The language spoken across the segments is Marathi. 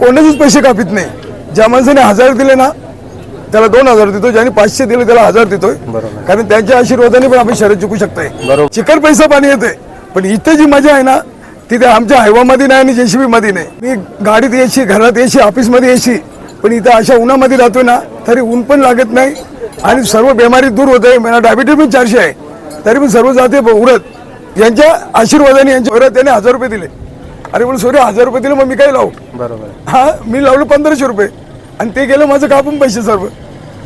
कोणाचेच पैसे कापित नाही. ज्या माणसाने हजार दिले ना त्याला दोन हजार देतो ज्याने पाचशे दिले त्याला हजार देतोय. बरोबर. कारण त्यांच्या आशीर्वादाने पण आपण शर्यत जिंकू शकतोय. चिकट पैसा पाणी येते पण इथे जी मजा आहे ना तिथे आमच्या हायवामध्ये नाही आणि जेसीबी मध्ये नाही. मी गाडीत यायची घरात यायची ऑफिसमध्ये यायची पण इथं अशा उन्हामध्ये राहतोय ना तरी ऊन पण लागत नाही आणि सर्व बेमारी दूर होत आहे. मला डायबिटीज पण चारशे आहे. तरी पण सर्व जाते उरत. यांच्या आशीर्वादाने यांच्या उरत त्याने हजार रुपये दिले. अरे बोल सूर्य हजार रुपये दिले मग मी काय लावू? बरोबर. हा मी लावलं पंधराशे रुपये. आणि ते गेलं माझं कापून पैसे सर्व.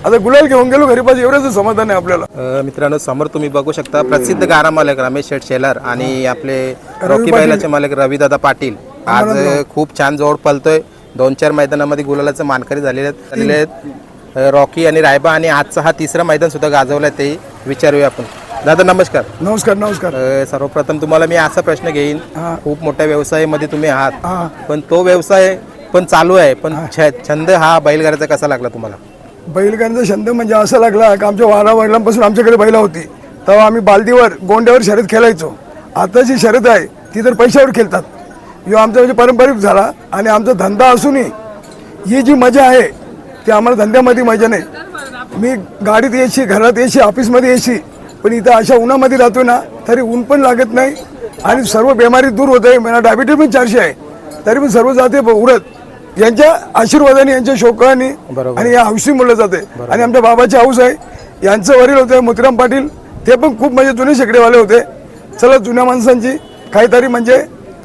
आता गुलाल घेऊन गेलो घरी पाहिजे एवढंच समाधान आहे आपल्याला. अ, मित्रांनो समोर तुम्ही बघू शकता प्रसिद्ध गारा मालक रमेश शेठ शेलार आणि आपले रॉकी. बैलाचे मालक रविदादा पाटील. आज खूप छान जोड पलतोय दोन चार मैदानामध्ये गुलालाचे मानकरी झालेले आहेत. झालेले आहेत अ, रॉकी आणि रायबा आणि आजचा हा तिसरा मैदान सुद्धा गाजवलाय ते. विचारूया आपण. दादा नमस्कार. नमस्कार नमस्कार. अ, सर्वप्रथम तुम्हाला मी असा प्रश्न घेईन. हा. खूप मोठ्या व्यवसायामध्ये तुम्ही आहात. हा. पण तो व्यवसाय पण चालू आहे. पण छ- छंद हा बैलगाड्याचा कसा लागला तुम्हाला? बैलगाडीचा छंद म्हणजे असं लागला की आमच्या वाडा वडिलांपासून आमच्याकडे बैला होती. तेव्हा आम्ही बालदीवर गोंड्यावर शर्यत खेळायचो. आता जी शर्यत आहे ती तर पैशावर खेळतात. ह्यो आमचा म्हणजे पारंपरिक झाला. आणि आमचा धंदा असूनही ही जी मजा आहे ती आम्हाला धंद्यामध्ये मजा नाही. मी गाडीत यायची घरात यायची ऑफिसमध्ये यायची पण इथं अशा उन्हामध्ये राहतोय ना तरी ऊन पण लागत नाही आणि सर्व बेमारी दूर होत आहे. मला डायबिटीज पण चारशे आहे. तरी पण सर्व जाते उरत. यांच्या आशीर्वादाने यांच्या शोकाने. आणि या हौशी म्हणलं जाते आणि आमच्या बाबाची हाऊस आहे. यांचं वडील होते मोतीराम पाटील. ते पण खूप म्हणजे जुने शेकडेवाले होते. चला जुन्या माणसांची काहीतरी म्हणजे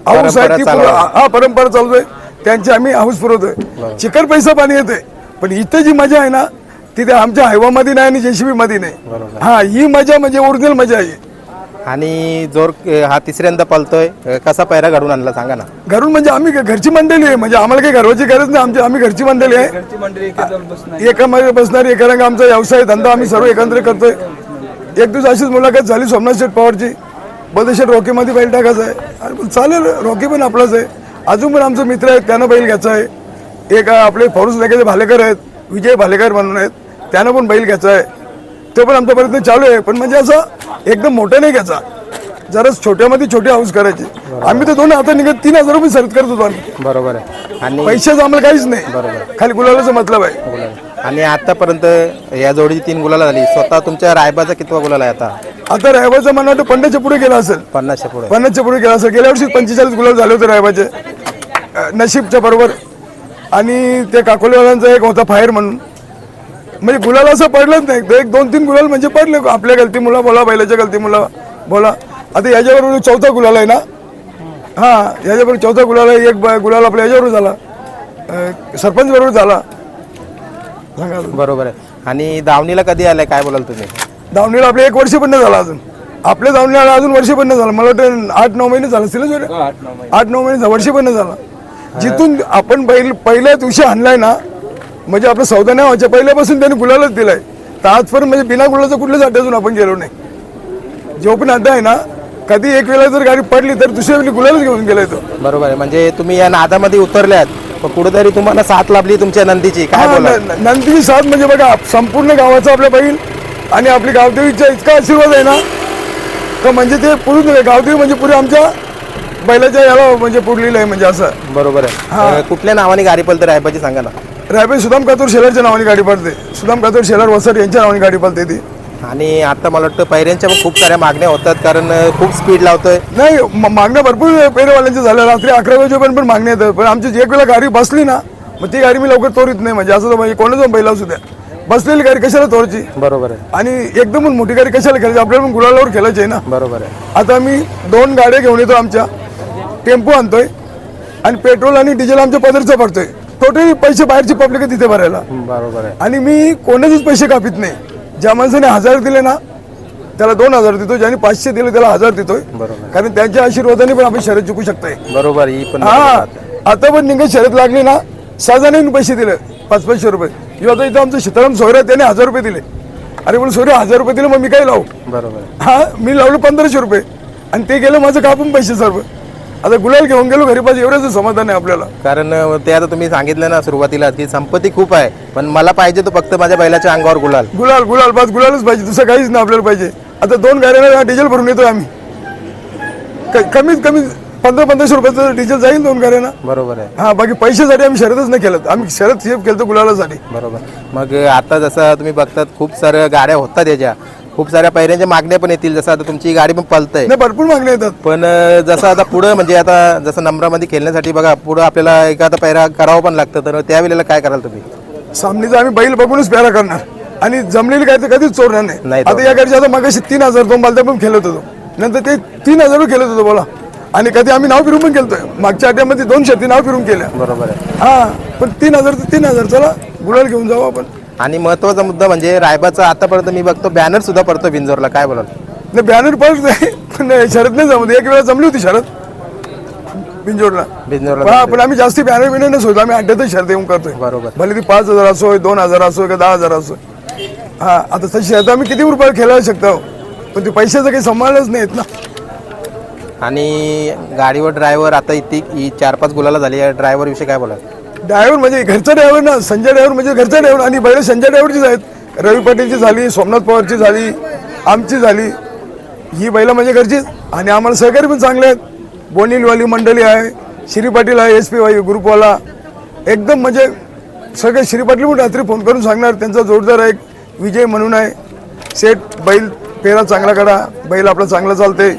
हाऊस आहे ती हा परंपरा चालतोय त्यांची आम्ही हाऊस पुरवतोय. चिकट पैसा पाणी येते पण इथे जी मजा आहे ना तिथे आमच्या हायवामध्ये नाही आणि जेसीबी मध्ये नाही हा ही मजा म्हणजे ओरिजिनल मजा आहे. आणि जोर हा तिसऱ्यांदा पलतोय. अ, कसा पैरा घडून आणला सांगा ना. घरून म्हणजे आम्ही घरची मंडळी आहे. म्हणजे आम्हाला काही घरवाची गरज नाही. आमची आम्ही घरची मंडळी आहे. एकामध्ये बसणार एका रंग आमचा व्यवसाय धंदा आम्ही सर्व एकत्र करतोय. एक दिवस अशीच मुलाखत झाली सोमनाथ शेठ पवारची. बोलते शेठ रॉकीमध्ये बैल टाकायचा आहे. अरे चालेल रॉकी पण आपलाच आहे. अजून पण आमचे मित्र आहेत. त्यांना बैल घ्यायचा आहे. एक आपले फौरूस लेखाचे भालेकर आहेत. विजय भालेकर म्हणून आहेत. त्यांना पण बैल घ्यायचा आहे. तो पण आमचा प्रयत्न चालू आहे. पण म्हणजे असं एकदम मोठं नाही घ्यायचा. जरा छोट्यामध्ये छोटी हाऊस करायची. आम्ही तर दोन आता निघत तीन हजार रुपये सरत करत होतो आम्ही. बरोबर आहे. आणि पैशाचं आम्हाला काहीच नाही. खाली गुलालाचं मतलब आहे. आणि आतापर्यंत या जोडीची तीन गुलाला झाली स्वतः तुमच्या रायबाचा कितवा गुलाल आहे आता? आता रायबाचं मला वाटतं पन्नासच्या पुढे गेला असेल. पन्नासच्या पुढे. पन्नासच्या पुढे गेला असेल. गेल्या वर्षी पंचेचाळीस गुलाब झाले होते रायबाचे. अं, नशीबच्या बरोबर. आणि ते काकोलेवाल्यांचा एक होता फायर म्हणून. म्हणजे गुलाल असं पडलंच नाही. एक दोन तीन गुलाल म्हणजे पडले. आपल्या गलती मुला बोला बैलाच्या गलती मुला बोला. आता याच्याबरोबर चौथा गुलाल आहे ना? हा याच्याबरोबर चौथा गुलाल आहे. एक ब- गुलाल आपल्या याच्याबरोबर झाला. सरपंच बरोबर झाला. सांगा. बरोबर आहे. आणि दावणीला कधी आलाय? काय बोलाल तुम्ही? दावणीला आपले एक वर्ष पण नाही झाला अजून. आपल्या दावणीला अजून वर्ष पण नाही झालं. मला वाटतं आठ नऊ महिने झालं ना सर? आठ नऊ महिने झालं, वर्ष पण नाही झाला. जिथून आपण बैल पहिल्या दिवशी आणलाय ना म्हणजे आपलं सौदा नाही व्हायच्या पहिल्यापासून त्यांनी गुलालच दिलाय. तर आजपर्यंत म्हणजे बिना गुलाचं कुठल्याच अड्डा अजून आपण गेलो नाही. जो पण अड्डा आहे ना कधी एक वेळा जर गाडी पडली तर दुसऱ्या वेळी गुलालच घेऊन गेलाय तो. बरोबर आहे. म्हणजे तुम्ही या नादामध्ये उतरल्यात पण कुठेतरी तुम्हाला साथ लाभली तुमच्या नंदीची. काय बोला नंदीची साथ म्हणजे बघा संपूर्ण गावाचा आपल्या बैल आणि आपली गावदेवीचा इतका आशीर्वाद आहे ना का म्हणजे ते पुढे गावदेवी म्हणजे पुढे आमच्या बैलाच्या याला म्हणजे पुढलेलं आहे म्हणजे असं. बरोबर आहे. कुठल्या नावाने गाडी पलते रायबाची सांगा ना. रायबे सुदाम कातूर शेलारच्या नावाने गाडी पडते. सुदाम कातूर शेलार वसर यांच्या नावाने गाडी पडते ती. आणि आता मला वाटतं पैऱ्यांच्या पण खूप साऱ्या मागण्या होतात कारण खूप स्पीड लावतोय. नाही म- मागण्या भरपूर पेरेवाल्यांच्या झाल्या. रात्री अकरा वाजेपर्यंत पण मागण्या येतात. पण आमची एक वेळा गाडी बसली ना मग ती गाडी मी लवकर तोडीत नाही. म्हणजे असं तर म्हणजे कोणाचं बैल असू द्या. बसलेली गाडी कशाला तोडायची बरोबर आहे. आणि एकदम मोठी गाडी कशाला खेळायची? आपल्याला पण गुलालावर खेळायची आहे ना. बरोबर आहे. आता मी दोन गाड्या घेऊन येतो आमच्या. टेम्पो आणतोय. आणि पेट्रोल आणि डिझेल आमच्या पदरचा पडतोय. टोटली पैसे बाहेरची पब्लिक तिथे भरायला. बरोबर आहे. आणि मी कोणाचेच पैसे कापित नाही. ज्या माणसाने हजार दिले ना त्याला दोन हजार देतो ज्याने पाचशे दिले त्याला हजार देतोय. बरोबर. कारण त्यांच्या आशीर्वादाने पण आपण शर्यत जिंकू शकतोय. बरोबर ही हा. आता पण निघत शर्यत लागली ना सहा जणांनी पैसे दिले. पाच पाचशे रुपये. किंवा आता इथं आमचं सीताराम सोयरा त्याने हजार रुपये दिले. अरे बोल सोयरा हजार रुपये दिले मग मी काय लावू? बरोबर हा मी लावलं पंधराशे रुपये. आणि ते गेलं माझं कापून पैसे सर्व. आता गुलाल घेऊन गेलो घरी पाहिजे एवढंच समाधान आहे आपल्याला. कारण ते आता तुम्ही सांगितलं ना सुरुवातीला की संपत्ती खूप आहे. पण मला पाहिजे तो फक्त माझ्या बैलाच्या अंगावर गुलाल. गुलाल गुलाल बस गुलालच पाहिजे. दुसरं काहीच नाही आपल्याला पाहिजे. आता दोन गाड्यांना डिझेल भरून येतोय आम्ही. कमीत कमी पंधरा पंधराशे रुपयाचं डिझेल जाईल दोन गाड्यांना. बरोबर आहे. हा बाकी पैशासाठी आम्ही शरदच नाही केलं आम्ही शरद सेफ केलं गुलालासाठी. बरोबर. मग आता जसं तुम्ही बघतात खूप साऱ्या गाड्या होतात याच्या. खूप साऱ्या पैऱ्यांच्या मागण्या पण येतील. जसं आता तुमची गाडी पण पलतय. नाही भरपूर मागण्या येतात. पण अं, जसं आता पुढं म्हणजे आता जसं नंबरामध्ये खेळण्यासाठी बघा पुढं आपल्याला एखादा पैरा करावं पण लागतं. तर त्यावेळेला काय कराल तुम्ही? सामनीचा आम्ही बैल बघूनच प्यारा करणार. आणि जमलेली काय तर कधीच चोरणार नाही. नाही आता या गाडीच्या आता मगाशी तीन हजार दोन बालत्या पण खेळत होतो. नंतर ते तीन हजार खेळत होतो बोला. आणि कधी आम्ही नाव फिरून पण केलतोय मागच्या आठवड्यामध्ये दोन शर्ती नाव फिरून केल्या. बरोबर आहे. हा पण तीन हजार तर तीन हजार. चला गुलाल घेऊन जाऊ आपण. आणि महत्त्वाचा मुद्दा म्हणजे रायबाचा आतापर्यंत मी बघतो बॅनर सुद्धा पडतो बिंजोरला काय बोलाल? नाही बॅनर पडत नाही. पण शरद नाही जमत. एक वेळा जमली होती शरद. बिंजोडला बिंजोरला हा पण आम्ही जास्ती बॅनर बिनर नाही सोडतो आम्ही अड्ड्यातच शर्त येऊन करतोय. बरोबर. भले ती पाच हजार असो दोन हजार असो का दहा हजार असो. हा आता तशी शर्त आम्ही किती रुपये खेळायला शकतो? पण ते पैशाचं काही संभाळच नाही येत ना. आणि गाडीवर ड्रायव्हर आता इथे ही चार पाच गुलाला झाली. या ड्रायव्हर विषयी काय बोलाल? ड्रायव्हर म्हणजे घरचा ड्रायव्हर ना संजय ड्रायव्हर म्हणजे घरचा ड्रायव्हर आणि बैल संजय ड्रायव्हरचीच आहेत. रवी पाटीलची झाली सोमनाथ पवारची झाली आमची झाली. ही बैलं म्हणजे घरचीच आणि आम्हाला सहकारी पण चांगले आहेत. बोनिलवाली मंडळी आहे श्री पाटील आहे एस पी वाई ग्रुपवाला. एकदम म्हणजे सगळे श्री पाटील पण रात्री फोन करून सांगणार. त्यांचा जोरदार आहे एक विजय म्हणून आहे. सेट बैल पेरा चांगला करा बैल आपला चांगला चालते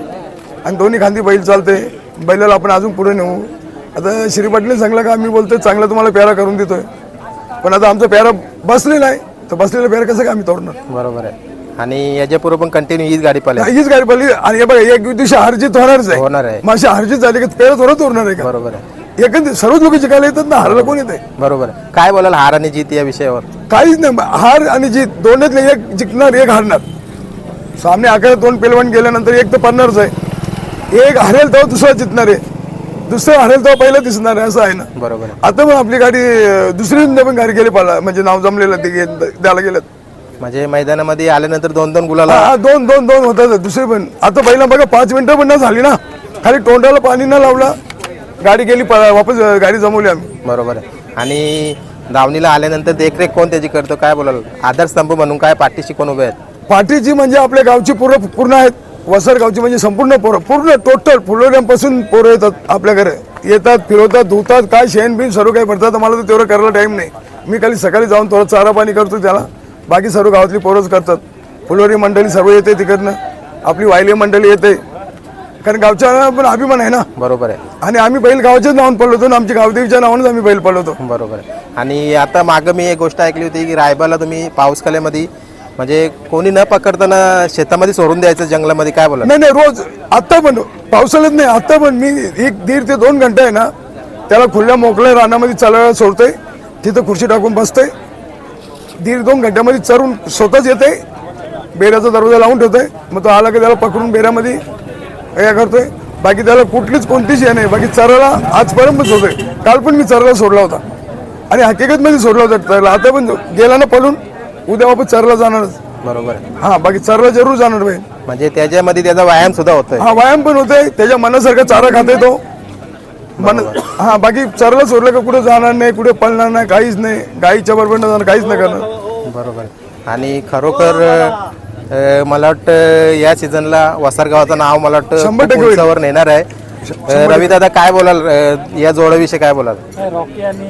आणि दोन्ही खांदी बैल चालते बैलाला आपण अजून पुढे नेऊ. आता श्री पाटील सांगलं का? आम्ही बोलतोय चांगला तुम्हाला पेरा करून देतोय. पण आता आमचा पेरा बसलेला आहे. तर बसलेला पेरा कसं काय आम्ही तोडणार? बरोबर आहे. आणि याच्या पण कंटिन्यू हीच गाडी पाहिजे हीच गाडी पडली आणि हे बघा एक दिवशी हारजीत होणारच आहे. होणार आहे. अशी हारजीत झाली की पेरा थोडं तोडणार आहे का? बरोबर आहे. एकंदर सर्वच लोक जिंकायला येतात ना हारला कोण येते बरोबर आहे. काय बोलाल हार आणि जीत या विषयावर? काहीच नाही हार आणि जीत दोन्हीतले एक जिंकणार एक हारणार. सामने अकरा दोन पेलवान गेल्यानंतर एक तर पडणारच आहे. एक हरेल तेव्हा दुसरा जिंकणार आहे. दुसरं हरेल तेव्हा पहिलं दिसणार आहे असं आहे ना. बरोबर आता पण आपली गाडी दुसरी पण गाडी गेली पाला म्हणजे नाव जमलेलं ते गे- द्यायला गेलं. म्हणजे मैदानामध्ये आल्यानंतर दोन दोन गुलाला हा दोन दोन दोन होतात दुसरे पण. आता पहिला बघा पाच मिनिटं पण नाही झाली ना. खाली तोंडाला पाणी न लावला गाडी गेली पळा- वापस अं, गाडी जमवली आम्ही. बरोबर आहे. आणि दावणीला आल्यानंतर देखरेख कोण त्याची करतो काय बोलाल? आधारस्तंभ म्हणून काय पाठीशी कोण उभे आहेत? पाठीची म्हणजे आपल्या गावची पूर्ण पूर्ण आहेत. वसर गावची म्हणजे संपूर्ण पोरं पूर्ण टोटल फुलोऱ्यांपासून पोरं येतात आपल्या घरी. येतात फिरवतात धुतात काय शेण बिन सर्व काही पडतात मला तर तेवढं करायला टाईम नाही. मी खाली सकाळी जाऊन थोडं चारा पाणी करतो त्याला. बाकी सर्व गावातली पोरंच करतात. फुलोरी मंडळी सर्व येते तिकडनं. आपली वायली मंडळी येते. कारण गावच्या पण अभिमान आहे ना? बरोबर आहे. आणि आम्ही बैल गावाच्याच नावानं पडलो आणि आमच्या गावदेवीच्या नावानंच आम्ही बैल पडलो बरोबर आहे. आणि आता मागं मी एक गोष्ट ऐकली होती की रायबाला तुम्ही पाऊस कल्यामध्ये म्हणजे कोणी न पकडताना शेतामध्ये सोडून द्यायचं जंगलामध्ये काय बोला नाही नाही रोज आत्ता पण पावसाळ्यात नाही आत्ता पण मी एक दीड ते दोन घंटे आहे ना त्याला खुल्या मोकळ्या रानामध्ये चालायला सोडतोय तिथं खुर्ची टाकून बसतोय दीड दोन घंट्यामध्ये चरून स्वतःच येते बेऱ्याचा दरवाजा लावून ठेवतोय मग तो आला की त्याला पकडून बेऱ्यामध्ये हे करतोय बाकी त्याला कुठलीच कोणतीच हे नाही बाकी चराला आजपर्यंत पण सोडतोय काल पण मी चराला सोडला होता आणि हकीकतमध्ये सोडला होता त्याला आता पण गेला ना पळून उद्या वापस चरला जाणारच बरोबर. आहे हा बाकी चरला जरूर जाणार बाई. म्हणजे त्याच्यामध्ये त्याचा व्यायाम सुद्धा होतोय. हा व्यायाम पण होतोय. त्याच्या मनासारखा चारा खाते तो. मन हा बाकी चरला सोडलं का कुठे जाणार नाही कुठे पळणार नाही काहीच नाही. गाईच्या बरोबर नाही जाणार काहीच नाही करणार. बरोबर. आहे. आणि खरोखर अं, मला वाटतं या सीझनला वसारगावाचं नाव मला शंभर वाटतं टक्के होईल. उंचावर नेणार आहे. रवी दादा काय बोलाल? अं, या जोडाविषयी काय बोलाल? नाही, रॉकी आणि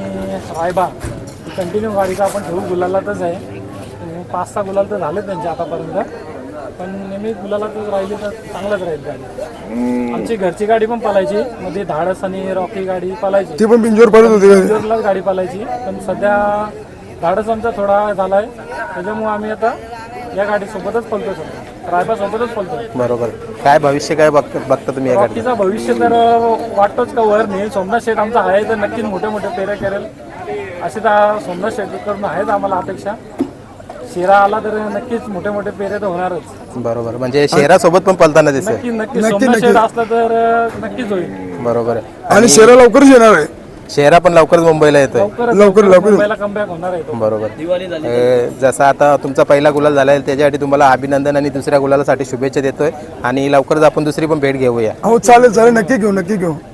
रायबा कंटिन्यू गाडीचा आपण ठेवू. गुलालातच आहे. पाच सहा गुलाल तर झाले त्यांचे आतापर्यंत. पण नेहमी गुलालातच राहिली तर चांगलंच राहील गाडी. आमची घरची गाडी पण पलायची. मध्ये धाडस आणि रॉकी गाडी पलायची. ती पण पिंजोर पडत होती गाडी पलायची. पण सध्या धाडस आमचा थोडा झालाय. त्याच्यामुळे आम्ही आता या गाडीसोबतच पलतो सध्या. रायबा सोबतच पलतो बरोबर. काय भविष्य काय बघ बघता तुम्ही या गाडी रॉकीचा भविष्य तर वाटतोच का वर नेईल सोमनाथ शेठ आमचा आहे तर नक्कीच मोठे मोठे पेरे करेल. असे तर सोमनाथ शेटकडून आहेत आम्हाला अपेक्षा. शिरा आला तर नक्कीच मोठे मोठे पेरे तर होणारच. बरोबर. म्हणजे शहरासोबत पण पलताना दिसेल नक्की नक्की. सोमनाथ शेठ असला तर नक्कीच होईल. बरोबर आहे. आणि शेरा लवकरच येणार आहे. शहरा पण लवकरच मुंबईला येतोय. लवकरच लवकर लवकर मुंबईला कमबॅक होणार आहे तो. बरोबर. अं, जसा आता तुमचा पहिला गुलाल झाला आहे त्याच्यासाठी तुम्हाला अभिनंदन आणि दुसऱ्या गुलालासाठी शुभेच्छा देतोय. आणि लवकरच आपण दुसरी पण भेट घेऊया. हो चालेल चालेल. नक्की घेऊ नक्की घेऊ.